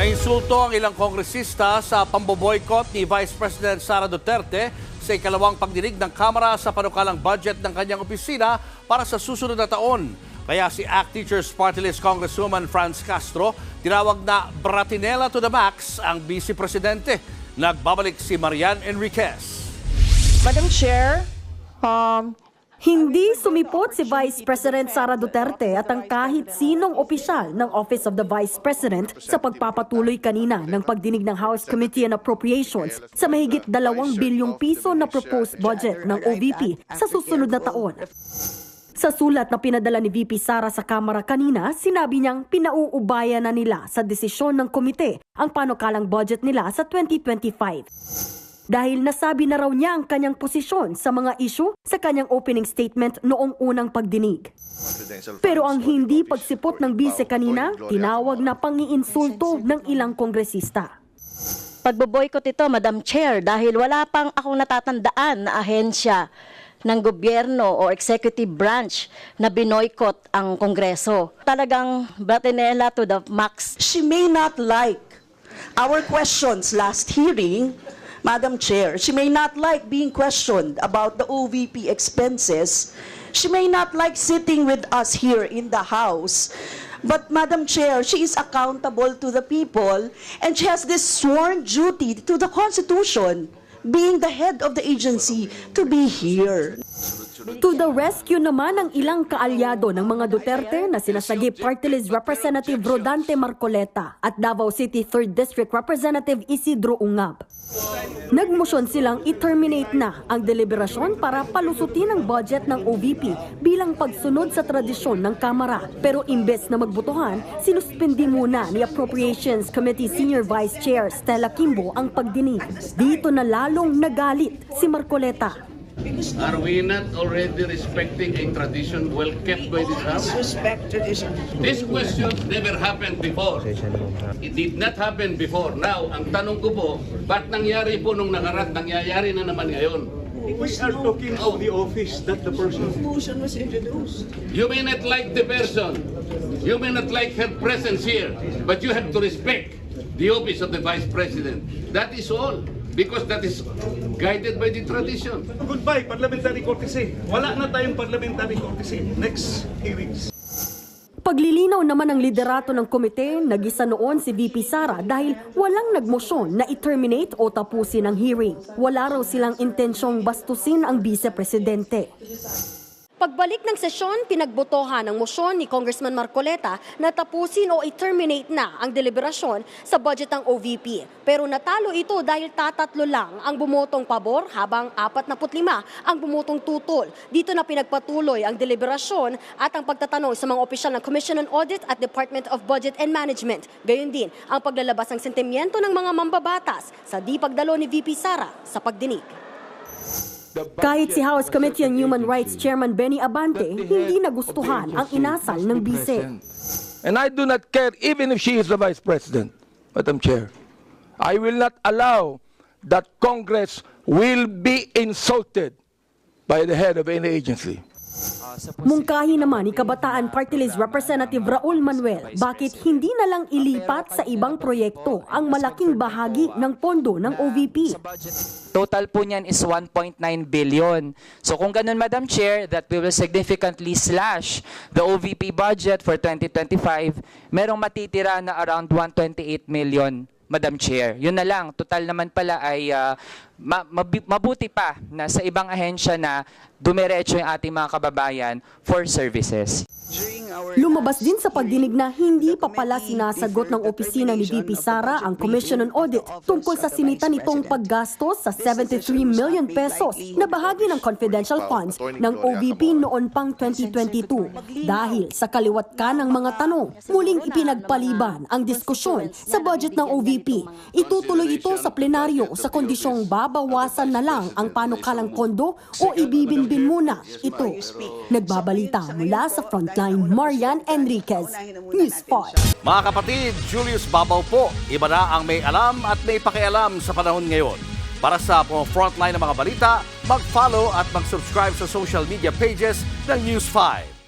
Nainsulto ang ilang kongresista sa pamboboykot ni Vice President Sara Duterte sa ikalawang pagdinig ng Kamara sa panukalang budget ng kanyang opisina para sa susunod na taon. Kaya si ACT Teachers Party List Congresswoman Franz Castro tinawag na Bratinela to the max ang Vice Presidente. Nagbabalik si Marian Enriquez. Madam Chair, um, Hindi sumipot si Vice President Sara Duterte at ang kahit sinong opisyal ng Office of the Vice President sa pagpapatuloy kanina ng pagdinig ng House Committee on Appropriations sa mahigit dalawang bilyong piso na proposed budget ng OVP sa susunod na taon. Sa sulat na pinadala ni VP Sara sa Kamara kanina, sinabi niyang pinauubaya na nila sa desisyon ng komite ang panukalang budget nila sa 2025 dahil nasabi na raw niya ang kanyang posisyon sa mga issue sa kanyang opening statement noong unang pagdinig. Pero ang hindi pagsipot ng bise kanina, tinawag na pangiinsulto ng ilang kongresista. pagboboykot ito, Madam Chair, dahil wala pang akong natatandaan na ahensya ng gobyerno o executive branch na binoykot ang Kongreso. Talagang Bratinella to the max. she may not like our questions last hearing, Madam Chair. She may not like being questioned about the OVP expenses. She may not like sitting with us here in the House. But Madam Chair, she is accountable to the people and she has this sworn duty to the Constitution, being the head of the agency, to be here. To the rescue naman ang ilang kaalyado ng mga Duterte na sinasagip Party List Representative Rodante Marcoleta at Davao City 3rd District Representative Isidro Ungab. Nagmosyon silang i-terminate na ang deliberasyon para palusutin ang budget ng OVP bilang pagsunod sa tradisyon ng Kamara. Pero imbes na magbutuhan, sinuspindi muna ni Appropriations Committee Senior Vice Chair Stella Kimbo ang pagdinig. Dito na lalong nagalit si Marcoleta. Are we not already respecting a tradition well kept by this House? Respect tradition. This question never happened before. It did not happen before. Now, ang tanong ko po, ba't nangyari po nung nakaraan, nangyayari na naman ngayon? We are talking of the office, not the person. Motion was introduced. You may not like the person, you may not like her presence here, but you have to respect the office of the Vice President. That is all. Because that is guided by the tradition. Goodbye, parliamentary courtesy. Wala na tayong parliamentary courtesy. Next hearings. Paglilinaw naman ng liderato ng komite, nagisa noon si VP Sara dahil walang nagmosyon na i-terminate o tapusin ang hearing. Wala raw silang intensyong bastusin ang vice-presidente. Pagbalik ng sesyon, pinagbotohan ang mosyon ni Congressman Marcoleta na tapusin o i-terminate na ang deliberasyon sa budget ng OVP. Pero natalo ito dahil tatatlo lang ang bumotong pabor habang 45 ang bumotong tutol. Dito na pinagpatuloy ang deliberasyon at ang pagtatanong sa mga opisyal ng Commission on Audit at Department of Budget and Management. Gayun din ang paglalabas ng sentimiento ng mga mambabatas sa di pagdalo ni VP Sara sa pagdinig. Kahit si House Committee on Human Rights Chairman Benny Abante, hindi nagustuhan ang inasal ng bise. And I do not care even if she is the vice president, Madam Chair. I will not allow that Congress will be insulted by the head of any agency. Mungkahi naman ni Kabataan Party List Representative Raul Manuel, bakit hindi na lang ilipat sa ibang proyekto ang malaking bahagi ng pondo ng OVP? Total po niyan is 1.9 billion. So kung ganun, Madam Chair, that we will significantly slash the OVP budget for 2025, merong matitira na around 128 million, Madam Chair. Yun na lang. Total naman pala ay mabi- mabuti pa na sa ibang ahensya na dumiretso yung ating mga kababayan for services. Lumabas din sa pagdinig na hindi pa pala sinasagot ng opisina ni VP Sara ang Commission on Audit tungkol sa sinita nitong paggastos sa 73 million pesos na bahagi ng confidential funds ng OVP noon pang 2022. Dahil sa kaliwat ka ng mga tanong, muling ipinagpaliban ang diskusyon sa budget ng OVP. Itutuloy ito sa plenaryo sa kondisyong babawasan na lang ang panukalang pondo o ibibinbin muna ito. Nagbabalita mula sa Frontline, Marian Enriquez, News 5. Mga kapatid, Julius Babaw po. Iba na ang may alam at may pakialam sa panahon ngayon. Para sa frontline ng mga balita, mag-follow at mag-subscribe sa social media pages ng News 5.